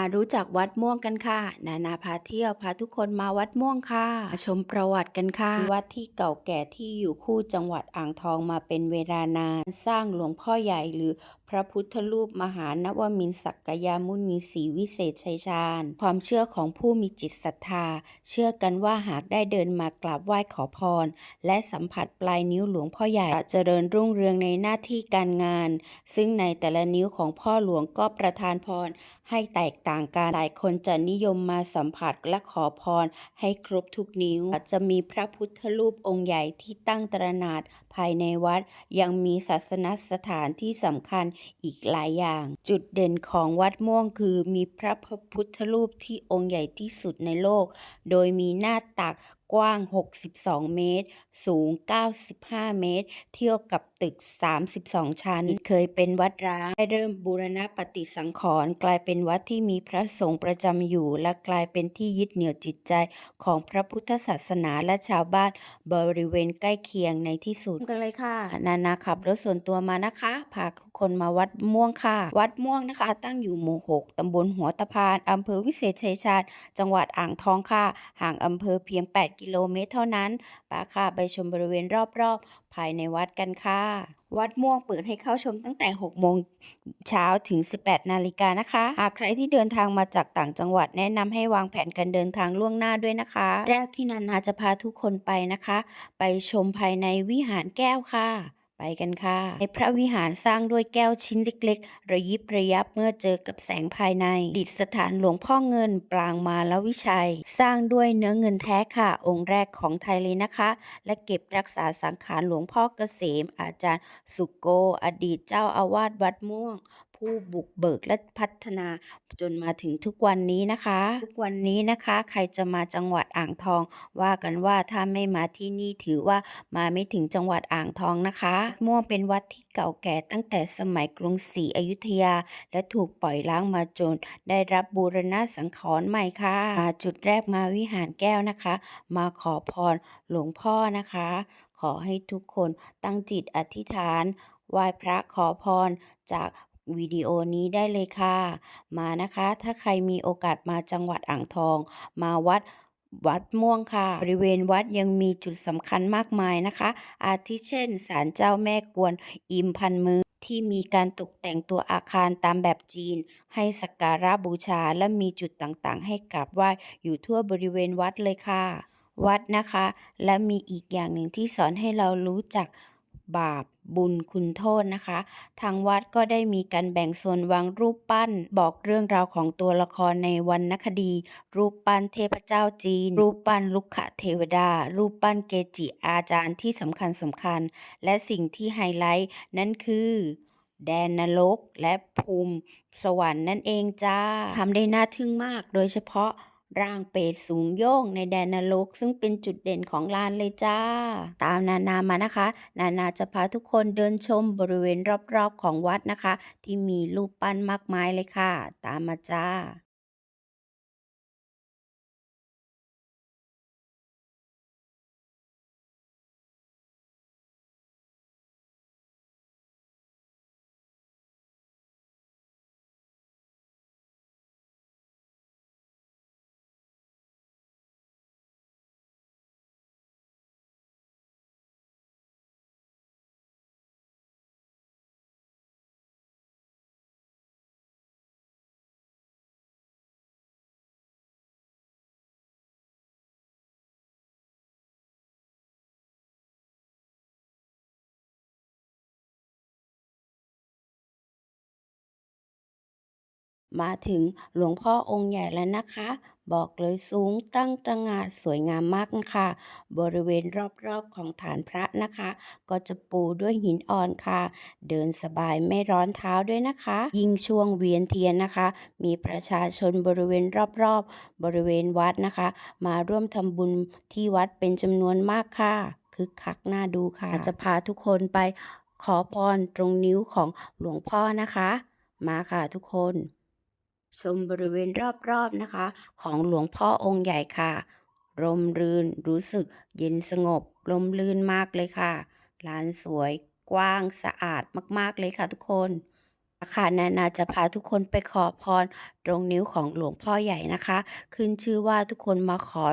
มารู้จักวัดม่วงกันค่ะ นานาพาเที่ยวพาทุกคนมาวัดม่วงค่ะมาชมประวัติกันค่ะ วัดที่เก่าแก่ที่อยู่คู่จังหวัดอ่างทองมาเป็นเวลานาน สร้างหลวงพ่อใหญ่หรือพระพุทธรูปมหานวมินศักยามุนีศรีวิเศษชัยชาญ ความเชื่อของผู้มีจิตศรัทธา เชื่อกันว่าหากได้เดินมากราบไหว้ขอพร และสัมผัสปลายนิ้วหลวงพ่อใหญ่จะเจริญรุ่งเรืองในหน้าที่การงาน ซึ่งในแต่ละนิ้วของพ่อหลวงก็ประทานพรให้แตกต่างกัน หลายคนจะนิยมมาสัมผัสและขอพรให้ครบทุกนิ้ว จะมีพระพุทธรูปองค์ใหญ่ที่ตั้งตระหนาดภายในวัด ยังมีศาสนสถานที่สำคัญอีกหลายอย่าง จุดเด่นของวัดม่วงคือมีพระพุทธรูปที่องค์ใหญ่ที่สุดในโลก โดยมีหน้าตัก กว้าง 62 เมตร สูง 95 เมตร เทียบกับตึก 32 ชั้น เคยเป็นวัดร้างได้เริ่มบูรณะปฏิสังขรณ์กลายเป็นวัดที่มีพระสงฆ์ประจำอยู่ และกลายเป็นที่ยึดเหนี่ยวจิตใจของพระพุทธศาสนาและชาวบ้านบริเวณใกล้เคียงในที่สุดกันเลยค่ะ นานาขับรถส่วนตัวมานะคะพาทุกคนมาวัดม่วงค่ะ วัดม่วงนะคะ ตั้งอยู่หมู่ 6 ตำบลหัวตะพานอำเภอวิเศษชัยชาญจังหวัดอ่างทองค่ะ ห่างอำเภอเพียง 8กิโลเมตรเท่านั้นป้าค่ะไปชมบริเวณรอบๆ ภายในวัดกันค่ะ วัดม่วงเปิดให้เข้าชมตั้งแต่ 6 โมงเช้าถึง 18 นาฬิกานะคะ หากใครที่เดินทางมาจากต่างจังหวัดแนะนำให้วางแผนการเดินทางล่วงหน้าด้วยนะคะ แรกที่นานาจะพาทุกคนไปนะคะ ไปชมภายในวิหารแก้วค่ะ ไปกันค่ะ ในพระวิหารสร้างด้วยแก้วชิ้นเล็กๆ ระยิบระยับเมื่อเจอกับแสงภายใน ดิษฐานหลวงพ่อเงินปรางมาลวิชัย สร้างด้วยเนื้อเงินแท้ค่ะ องค์แรกของไทยเลยนะคะ และเก็บรักษาสังขารหลวงพ่อเกษม อาจารย์สุโก อดีตเจ้าอาวาสวัดม่วง ผู้บุกเบิกและพัฒนาจนมาถึงทุกวันนี้นะคะ ทุกวันนี้นะคะ ใครจะมาจังหวัดอ่างทอง ว่ากันว่าถ้าไม่มาที่นี่ถือว่ามาไม่ถึงจังหวัดอ่างทองนะคะม่วงเป็นวัดที่เก่าแก่ตั้งแต่สมัยกรุงศรีอยุธยา และถูกปล่อยล้างมาจน ได้รับบูรณะสังขรณ์ใหม่ค่ะมาจุดแรกมาวิหารแก้วนะคะ มาขอพรหลวงพ่อนะคะ ขอให้ทุกคนตั้งจิตอธิษฐานไหว้พระขอพรจาก วิดีโอนี้ได้เลยค่ะ มานะคะ ถ้าใครมีโอกาสมาจังหวัดอ่างทอง มาวัดวัดม่วงค่ะ บริเวณวัดยังมีจุดสำคัญมากมายนะคะ อาทิเช่นศาลเจ้าแม่กวนอิมพันมือที่มีการตกแต่งตัวอาคารตามแบบจีน ให้สักการะบูชาและมีจุดต่างๆ ให้กราบไหว้อยู่ทั่วบริเวณวัดเลยค่ะ วัดนะคะ และมีอีกอย่างหนึ่งที่สอนให้เรารู้จัก บาปบุญคุณโทษนะคะ ทางวัดก็ได้มีการแบ่งโซนวางรูปปั้น บอกเรื่องราวของตัวละครในวรรณคดี รูปปั้นเทพเจ้าจีน รูปปั้นลุกขเทวดา รูปปั้นเกจิอาจารย์ที่สำคัญสำคัญ และสิ่งที่ไฮไลท์นั่นคือแดนนรกและภูมิสวรรค์นั่นเองจ้าทำได้น่าทึ่งมาก โดยเฉพาะ ร่างเปรตสูงโย่งในแดนนรกซึ่งเป็นจุดเด่นของลานเลยจ้า ตามนานามานะคะ นานาจะพาทุกคนเดินชมบริเวณรอบๆของวัดนะคะ ที่มีรูปปั้นมากมายเลยค่ะ ตามมาจ้า มาถึงหลวงพ่อองค์ใหญ่แล้วนะคะ บอกเลยสูงตั้งตระหง่านสวยงามมากค่ะ บริเวณรอบๆของฐานพระนะคะ ก็จะปูด้วยหินอ่อนค่ะ เดินสบายไม่ร้อนเท้าด้วยนะคะ ยิ่งช่วงเวียนเทียนนะคะ มีประชาชนบริเวณรอบๆ บริเวณวัดนะคะ มาร่วมทำบุญที่วัดเป็นจำนวนมากค่ะคึกคักน่าดูค่ะ จะพาทุกคนไปขอพรตรงนิ้วของหลวงพ่อนะคะ มาค่ะทุกคน ชมบริเวณรอบๆนะคะ ของหลวงพ่อองค์ใหญ่ค่ะ ร่มรื่นรู้สึกเย็นสงบลมลื่นมากเลยค่ะลานสวยกว้างสะอาดมากๆเลยค่ะทุกคน ค่ะนานาจะพาทุกคนไปขอพรตรงนิ้วของหลวงพ่อใหญ่นะคะ ขึ้นชื่อว่าทุกคนมาขอ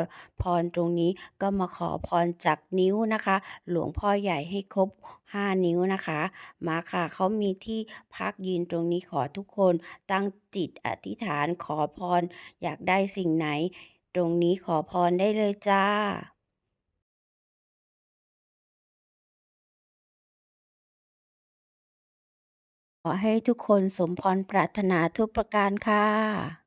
พรตรงนี้ก็มาขอพรจากนิ้วนะคะ หลวงพ่อใหญ่ให้ครบ 5 นิ้วนะคะ มาค่ะเขามีที่พักยืนตรงนี้ขอทุกคนตั้งจิตอธิษฐานขอพรอยากได้สิ่งไหน ตรงนี้ขอพรได้เลยจ้า ให้ทุกคนสมพรปรารถนาทุกประการค่ะ